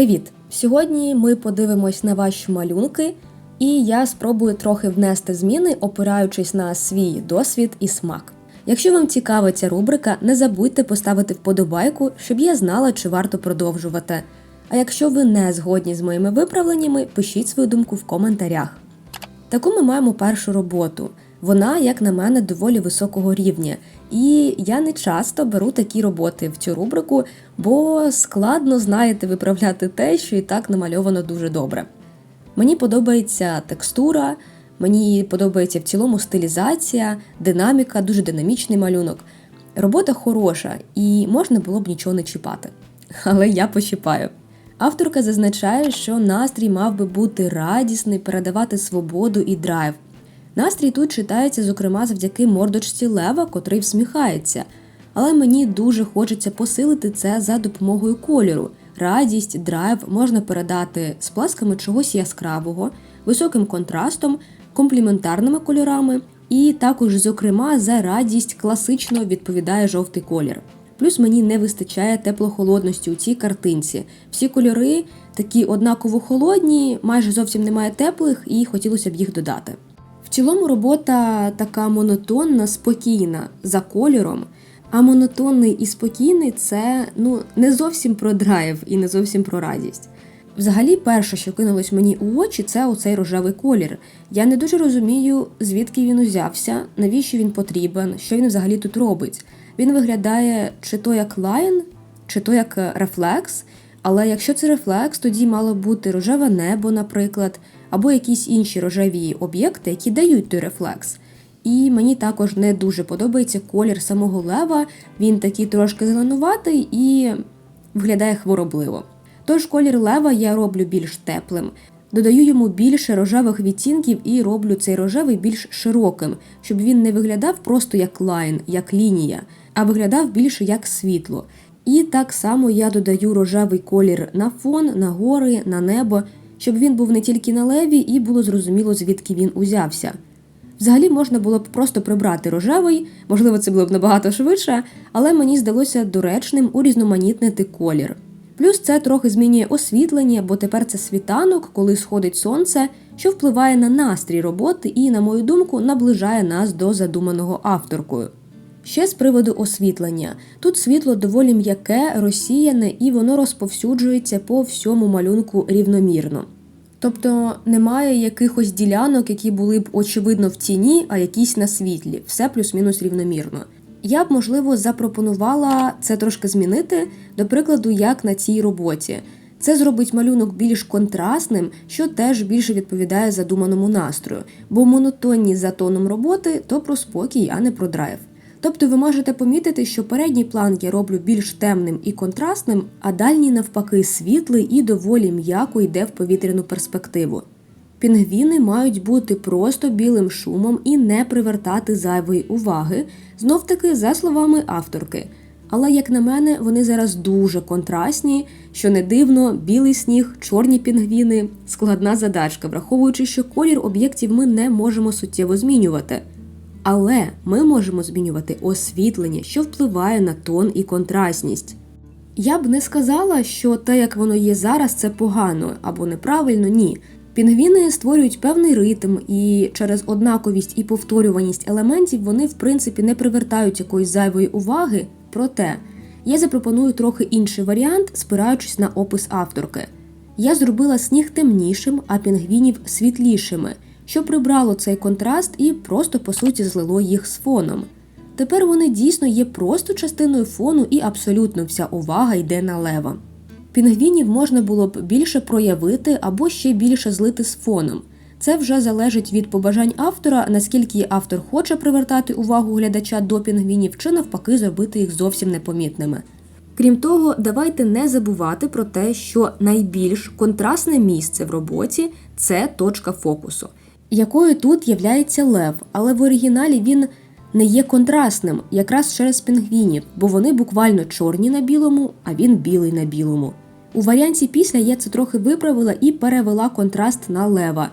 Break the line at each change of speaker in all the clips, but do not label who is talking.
Привіт! Сьогодні ми подивимось на ваші малюнки, і я спробую трохи внести зміни, опираючись на свій досвід і смак. Якщо вам цікава ця рубрика, не забудьте поставити вподобайку, щоб я знала, чи варто продовжувати. А якщо ви не згодні з моїми виправленнями, пишіть свою думку в коментарях. Таку ми маємо першу роботу. Вона, як на мене, доволі високого рівня. І я не часто беру такі роботи в цю рубрику, бо складно, знаєте, виправляти те, що і так намальовано дуже добре. Мені подобається текстура, мені подобається в цілому стилізація, динаміка, дуже динамічний малюнок. Робота хороша, і можна було б нічого не чіпати. Але я почіпаю. Авторка зазначає, що настрій мав би бути радісний, передавати свободу і драйв. Настрій тут читається, зокрема, завдяки мордочці Лева, котрий всміхається. Але мені дуже хочеться посилити це за допомогою кольору. Радість, драйв можна передати сплесками чогось яскравого, високим контрастом, компліментарними кольорами, і також, зокрема, за радість класично відповідає жовтий колір. Плюс мені не вистачає теплохолодності у цій картинці. Всі кольори такі однаково холодні, майже зовсім немає теплих, і хотілося б їх додати. Цілому робота така монотонна, спокійна за кольором. А монотонний і спокійний це ну не зовсім про драйв і не зовсім про радість. Взагалі, перше, що кинулось мені у очі, це оцей рожевий колір. Я не дуже розумію, звідки він узявся, навіщо він потрібен, що він взагалі тут робить. Він виглядає чи то як лайн, чи то як рефлекс. Але якщо це рефлекс, тоді мало бути рожеве небо, наприклад, або якісь інші рожеві об'єкти, які дають той рефлекс. І мені також не дуже подобається колір самого лева. Він такий трошки зеленуватий і виглядає хворобливо. Тож колір лева я роблю більш теплим. Додаю йому більше рожевих відтінків і роблю цей рожевий більш широким, щоб він не виглядав просто як лайн, як лінія, а виглядав більше як світло. І так само я додаю рожевий колір на фон, на гори, на небо, щоб він був не тільки на леві і було зрозуміло, звідки він узявся. Взагалі можна було б просто прибрати рожевий, можливо, це було б набагато швидше, але мені здалося доречним урізноманітнити колір. Плюс це трохи змінює освітлення, бо тепер це світанок, коли сходить сонце, що впливає на настрій роботи і, на мою думку, наближає нас до задуманого авторкою. Ще з приводу освітлення. Тут світло доволі м'яке, розсіяне і воно розповсюджується по всьому малюнку рівномірно. Тобто немає якихось ділянок, які були б очевидно в тіні, а якісь на світлі, все плюс-мінус рівномірно. Я б, можливо, запропонувала це трошки змінити, до прикладу, як на цій роботі. Це зробить малюнок більш контрастним, що теж більше відповідає задуманому настрою, бо монотонні за тоном роботи то про спокій, а не про драйв. Тобто ви можете помітити, що передній план я роблю більш темним і контрастним, а дальній, навпаки, світлий і доволі м'яко йде в повітряну перспективу. Пінгвіни мають бути просто білим шумом і не привертати зайвої уваги, знов таки за словами авторки. Але, як на мене, вони зараз дуже контрастні, що не дивно, білий сніг, чорні пінгвіни складна задачка, враховуючи, що колір об'єктів ми не можемо суттєво змінювати. Але ми можемо змінювати освітлення, що впливає на тон і контрастність. Я б не сказала, що те, як воно є зараз, це погано або неправильно, ні. Пінгвіни створюють певний ритм, і через однаковість і повторюваність елементів вони, в принципі, не привертають якоїсь зайвої уваги. Проте я запропоную трохи інший варіант, спираючись на опис авторки. Я зробила сніг темнішим, а пінгвінів світлішими що прибрало цей контраст і просто по суті злило їх з фоном. Тепер вони дійсно є просто частиною фону, і абсолютно вся увага йде на лева. Пінгвінів можна було б більше проявити або ще більше злити з фоном. Це вже залежить від побажань автора, наскільки автор хоче привертати увагу глядача до пінгвінів, чи навпаки зробити їх зовсім непомітними. Крім того, давайте не забувати про те, що найбільш контрастне місце в роботі це точка фокусу якою тут являється лев, але в оригіналі він не є контрастним, якраз через пінгвінів, бо вони буквально чорні на білому, а він білий на білому. У варіанті після я це трохи виправила і перевела контраст на лева.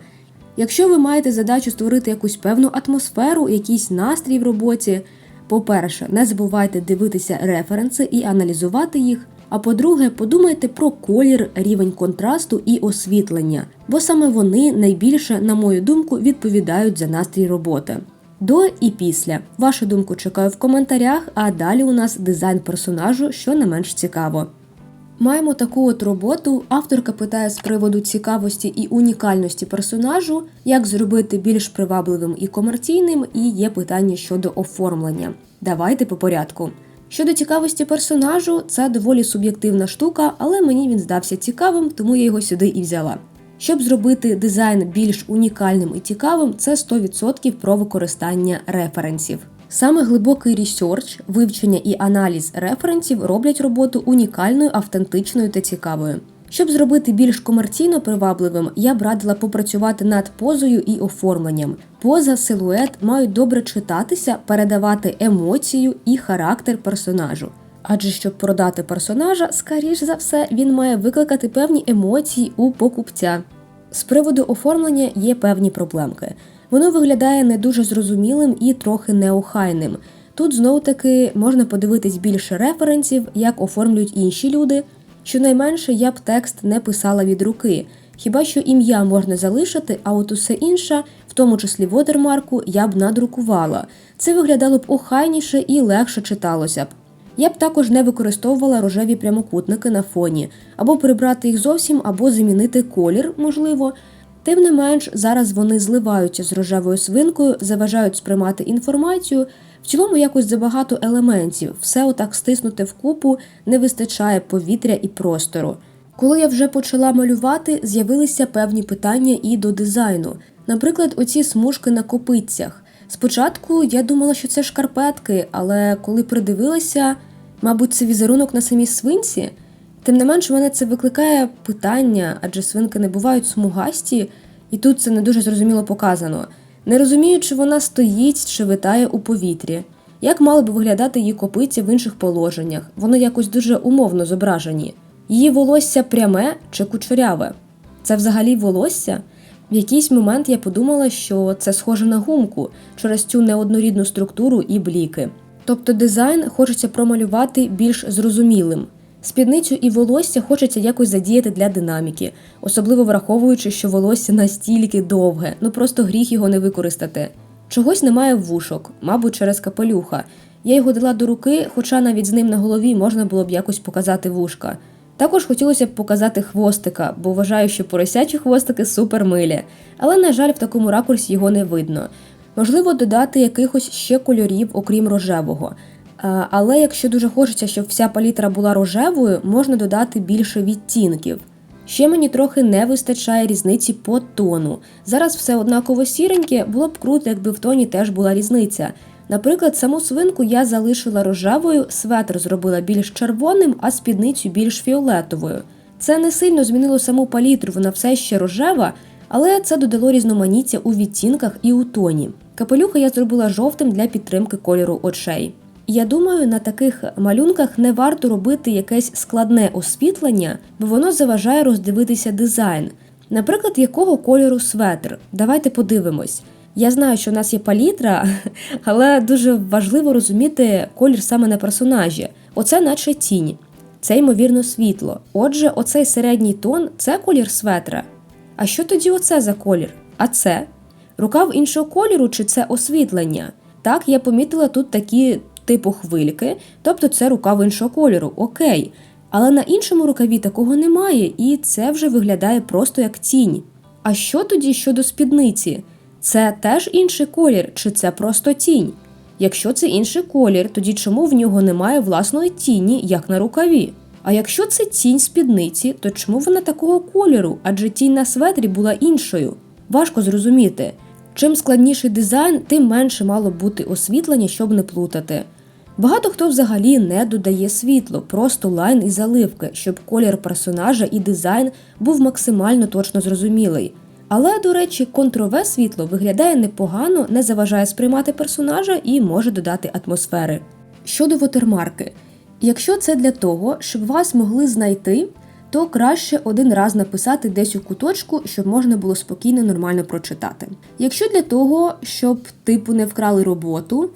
Якщо ви маєте задачу створити якусь певну атмосферу, якийсь настрій в роботі, по-перше, не забувайте дивитися референси і аналізувати їх. А по-друге, подумайте про колір, рівень контрасту і освітлення, бо саме вони найбільше, на мою думку, відповідають за настрій роботи. До і після. Вашу думку чекаю в коментарях, а далі у нас дизайн персонажу, що не менш цікаво. Маємо таку от роботу. Авторка питає з приводу цікавості і унікальності персонажу, як зробити більш привабливим і комерційним, і є питання щодо оформлення. Давайте по порядку. Щодо цікавості персонажу, це доволі суб'єктивна штука, але мені він здався цікавим, тому я його сюди і взяла. Щоб зробити дизайн більш унікальним і цікавим, це 100% про використання референсів. Саме глибокий ресерч, вивчення і аналіз референсів роблять роботу унікальною, автентичною та цікавою. Щоб зробити більш комерційно привабливим, я б радила попрацювати над позою і оформленням. Поза, силует мають добре читатися, передавати емоцію і характер персонажу. Адже щоб продати персонажа, скоріш за все, він має викликати певні емоції у покупця. З приводу оформлення є певні проблемки. Воно виглядає не дуже зрозумілим і трохи неохайним. Тут знову таки можна подивитись більше референсів, як оформлюють інші люди. Щонайменше я б текст не писала від руки, хіба що ім'я можна залишити, а от усе інше, в тому числі водермарку, я б надрукувала. Це виглядало б охайніше і легше читалося б. Я б також не використовувала рожеві прямокутники на фоні, або прибрати їх зовсім, або замінити колір, можливо. Тим не менш, зараз вони зливаються з рожевою свинкою, заважають сприймати інформацію. В цілому якось забагато елементів, все отак стиснуте вкупу, не вистачає повітря і простору. Коли я вже почала малювати, з'явилися певні питання і до дизайну. Наприклад, оці смужки на копитцях. Спочатку я думала, що це шкарпетки, але коли придивилася, мабуть, це візерунок на самій свинці. Тим не менш, у мене це викликає питання, адже свинки не бувають смугасті, і тут це не дуже зрозуміло показано. Не розумію, чи вона стоїть чи витає у повітрі. Як мали б виглядати її копиці в інших положеннях? Вони якось дуже умовно зображені. Її волосся пряме чи кучеряве? Це взагалі волосся? В якийсь момент я подумала, що це схоже на гумку через цю неоднорідну структуру і бліки. Тобто дизайн хочеться промалювати більш зрозумілим. Спідницю і волосся хочеться якось задіяти для динаміки, особливо враховуючи, що волосся настільки довге, ну просто гріх його не використати. Чогось немає вушок, мабуть, через капелюха. Я його дала до руки, хоча навіть з ним на голові можна було б якось показати вушка. Також хотілося б показати хвостика, бо вважаю, що поросячі хвостики супер милі, але, на жаль, в такому ракурсі його не видно. Можливо, додати якихось ще кольорів, окрім рожевого. Але якщо дуже хочеться, щоб вся палітра була рожевою, можна додати більше відтінків. Ще мені трохи не вистачає різниці по тону. Зараз все однаково сіреньке, було б круто, якби в тоні теж була різниця. Наприклад, саму свинку я залишила рожевою, светр зробила більш червоним, а спідницю більш фіолетовою. Це не сильно змінило саму палітру, вона все ще рожева, але це додало різноманіття у відтінках і у тоні. Капелюха я зробила жовтим для підтримки кольору очей. Я думаю, на таких малюнках не варто робити якесь складне освітлення, бо воно заважає роздивитися дизайн. Наприклад, якого кольору светр. Давайте подивимось. Я знаю, що в нас є палітра, але дуже важливо розуміти колір саме на персонажі. Оце наче тінь, це ймовірно світло. Отже, оцей середній тон це колір светра. А що тоді оце за колір? А це? Рукав іншого кольору чи це освітлення? Так, я помітила тут такі типу хвильки, тобто це рукав іншого кольору, окей. Але на іншому рукаві такого немає, і це вже виглядає просто як тінь. А що тоді щодо спідниці? Це теж інший колір, чи це просто тінь? Якщо це інший колір, тоді чому в нього немає власної тіні, як на рукаві? А якщо це тінь спідниці, то чому вона такого кольору? Адже тінь на светрі була іншою? Важко зрозуміти. Чим складніший дизайн, тим менше мало бути освітлення, щоб не плутати. Багато хто взагалі не додає світло, просто лайн і заливки, щоб колір персонажа і дизайн був максимально точно зрозумілий. Але, до речі, контрове світло виглядає непогано, не заважає сприймати персонажа і може додати атмосфери. Щодо вотермарки, якщо це для того, щоб вас могли знайти, то краще один раз написати десь у куточку, щоб можна було спокійно нормально прочитати. Якщо для того, щоб типу не вкрали роботу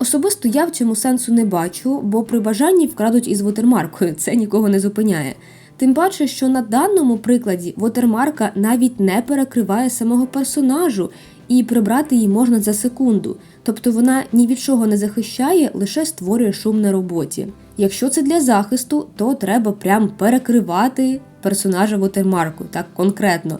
Особисто я в цьому сенсу не бачу, бо при бажанні вкрадуть із вотермаркою, це нікого не зупиняє. Тим паче, що на даному прикладі вотермарка навіть не перекриває самого персонажу, і прибрати її можна за секунду. Тобто вона ні від чого не захищає, лише створює шум на роботі. Якщо це для захисту, то треба прям перекривати персонажа вотермарку, так конкретно.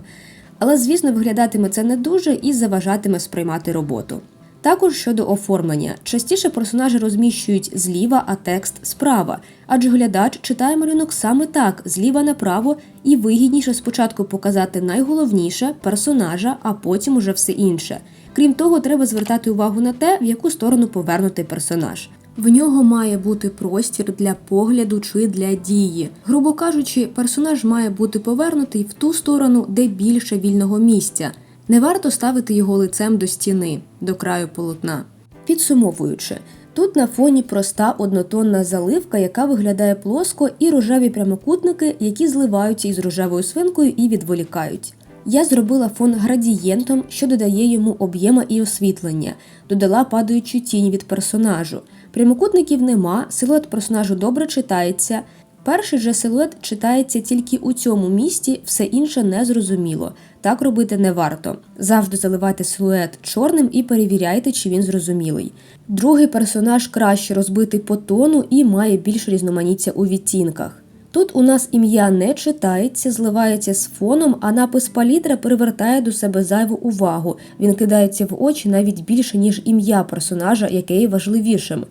Але, звісно, виглядатиме це не дуже і заважатиме сприймати роботу. Також щодо оформлення, частіше персонажі розміщують зліва, а текст справа, адже глядач читає малюнок саме так, зліва направо, і вигідніше спочатку показати найголовніше персонажа, а потім уже все інше. Крім того, треба звертати увагу на те, в яку сторону повернутий персонаж. В нього має бути простір для погляду чи для дії. Грубо кажучи, персонаж має бути повернутий в ту сторону, де більше вільного місця. Не варто ставити його лицем до стіни, до краю полотна. Підсумовуючи, тут на фоні проста однотонна заливка, яка виглядає плоско, і рожеві прямокутники, які зливаються із рожевою свинкою і відволікають. Я зробила фон градієнтом, що додає йому об'єма і освітлення, додала падаючу тінь від персонажу. Прямокутників нема, силует персонажу добре читається. Перший же силует читається тільки у цьому місці, все інше незрозуміло. Так робити не варто. Завжди заливайте силует чорним і перевіряйте, чи він зрозумілий. Другий персонаж краще розбитий по тону і має більш різноманіття у відтінках. Тут у нас ім'я не читається, зливається з фоном, а напис палітра привертає до себе зайву увагу. Він кидається в очі навіть більше, ніж ім'я персонажа, яке є важливішим.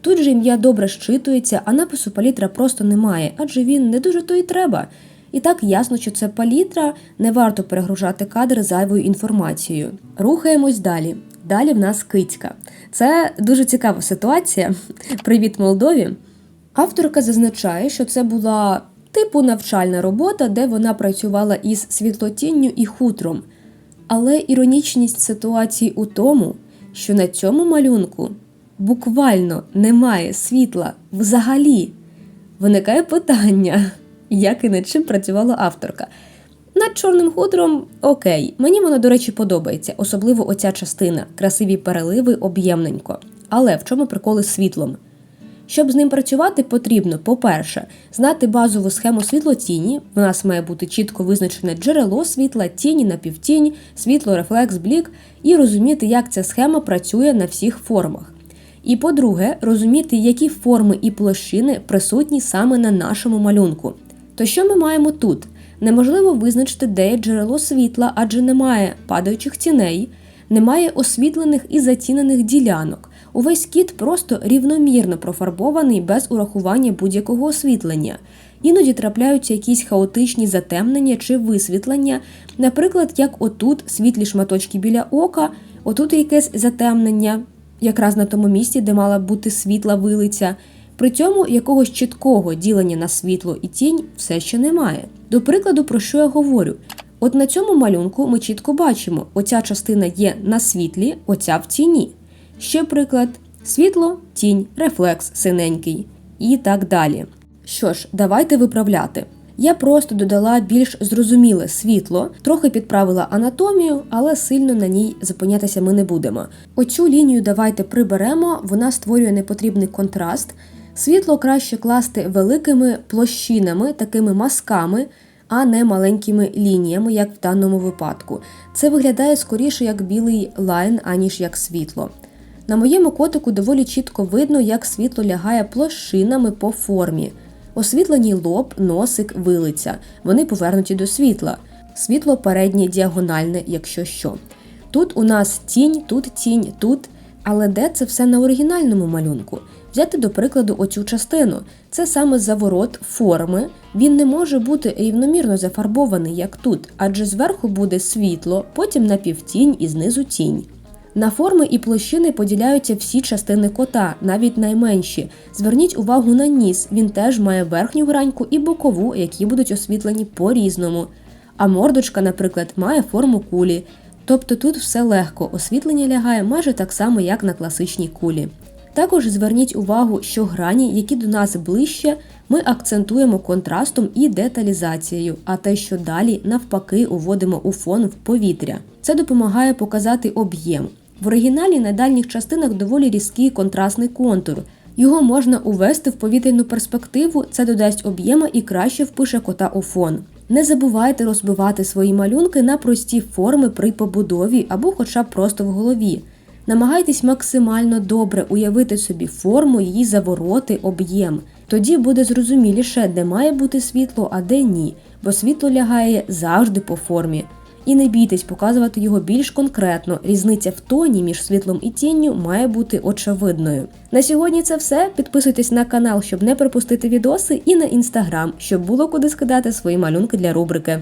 Тут же ім'я добре щитується, а напису палітра просто немає, адже він не дуже то й треба. І так ясно, що це палітра, не варто перегружати кадр зайвою інформацією. Рухаємось далі. Далі в нас кицька. Це дуже цікава ситуація. Привіт, Молдові! Авторка зазначає, що це була типу навчальна робота, де вона працювала із світлотінню і хутром. Але іронічність ситуації у тому, що на цьому малюнку буквально немає світла взагалі. Виникає питання, як і над чим працювала авторка. Над чорним хутром окей, мені воно, до речі, подобається, особливо оця частина красиві переливи, об'ємненько. Але в чому приколи з світлом? Щоб з ним працювати, потрібно, по-перше, знати базову схему світлотіні. У нас має бути чітко визначене джерело світла, тіні, напівтінь, світло, рефлекс, блік, і розуміти, як ця схема працює на всіх формах. І по-друге, розуміти, які форми і площини присутні саме на нашому малюнку. То що ми маємо тут? Неможливо визначити, де є джерело світла, адже немає падаючих тіней, немає освітлених і затінених ділянок. Увесь кіт просто рівномірно профарбований без урахування будь-якого освітлення. Іноді трапляються якісь хаотичні затемнення чи висвітлення, наприклад, як отут світлі шматочки біля ока, отут якесь затемнення, якраз на тому місці, де мала бути світла вилиця. При цьому якогось чіткого ділення на світло і тінь все ще немає. До прикладу, про що я говорю? От на цьому малюнку ми чітко бачимо, оця частина є на світлі, оця в тіні. Ще приклад: світло, тінь, рефлекс синенький і так далі. Що ж, давайте виправляти. Я просто додала більш зрозуміле світло, трохи підправила анатомію, але сильно на ній зупинятися ми не будемо. Оцю лінію давайте приберемо, вона створює непотрібний контраст. Світло краще класти великими площинами, такими мазками, а не маленькими лініями, як в даному випадку. Це виглядає скоріше як білий лайн, аніж як світло. На моєму котику доволі чітко видно, як світло лягає площинами по формі. Освітлений лоб, носик, вилиця. Вони повернуті до світла. Світло переднє діагональне, якщо що. Тут у нас тінь, тут тінь, тут. Але де це все на оригінальному малюнку? Взяти до прикладу оцю частину. Це саме заворот форми. Він не може бути рівномірно зафарбований, як тут, адже зверху буде світло, потім напівтінь і знизу тінь. На форми і площини поділяються всі частини кота, навіть найменші. Зверніть увагу на ніс, він теж має верхню граньку і бокову, які будуть освітлені по-різному. А мордочка, наприклад, має форму кулі. Тобто тут все легко, освітлення лягає майже так само, як на класичній кулі. Також зверніть увагу, що грані, які до нас ближче, ми акцентуємо контрастом і деталізацією, а те, що далі, навпаки, уводимо у фон в повітря. Це допомагає показати об'єм. В оригіналі на дальніх частинах доволі різкий контрастний контур. Його можна увести в повітряну перспективу, це додасть об'єма і краще впише кота у фон. Не забувайте розбивати свої малюнки на прості форми при побудові або хоча б просто в голові. Намагайтесь максимально добре уявити собі форму, її завороти, об'єм. Тоді буде зрозуміліше, де має бути світло, а де ні, бо світло лягає завжди по формі. І не бійтесь показувати його більш конкретно. Різниця в тоні між світлом і тінню має бути очевидною. На сьогодні це все. Підписуйтесь на канал, щоб не пропустити відоси, і на інстаграм, щоб було куди скидати свої малюнки для рубрики.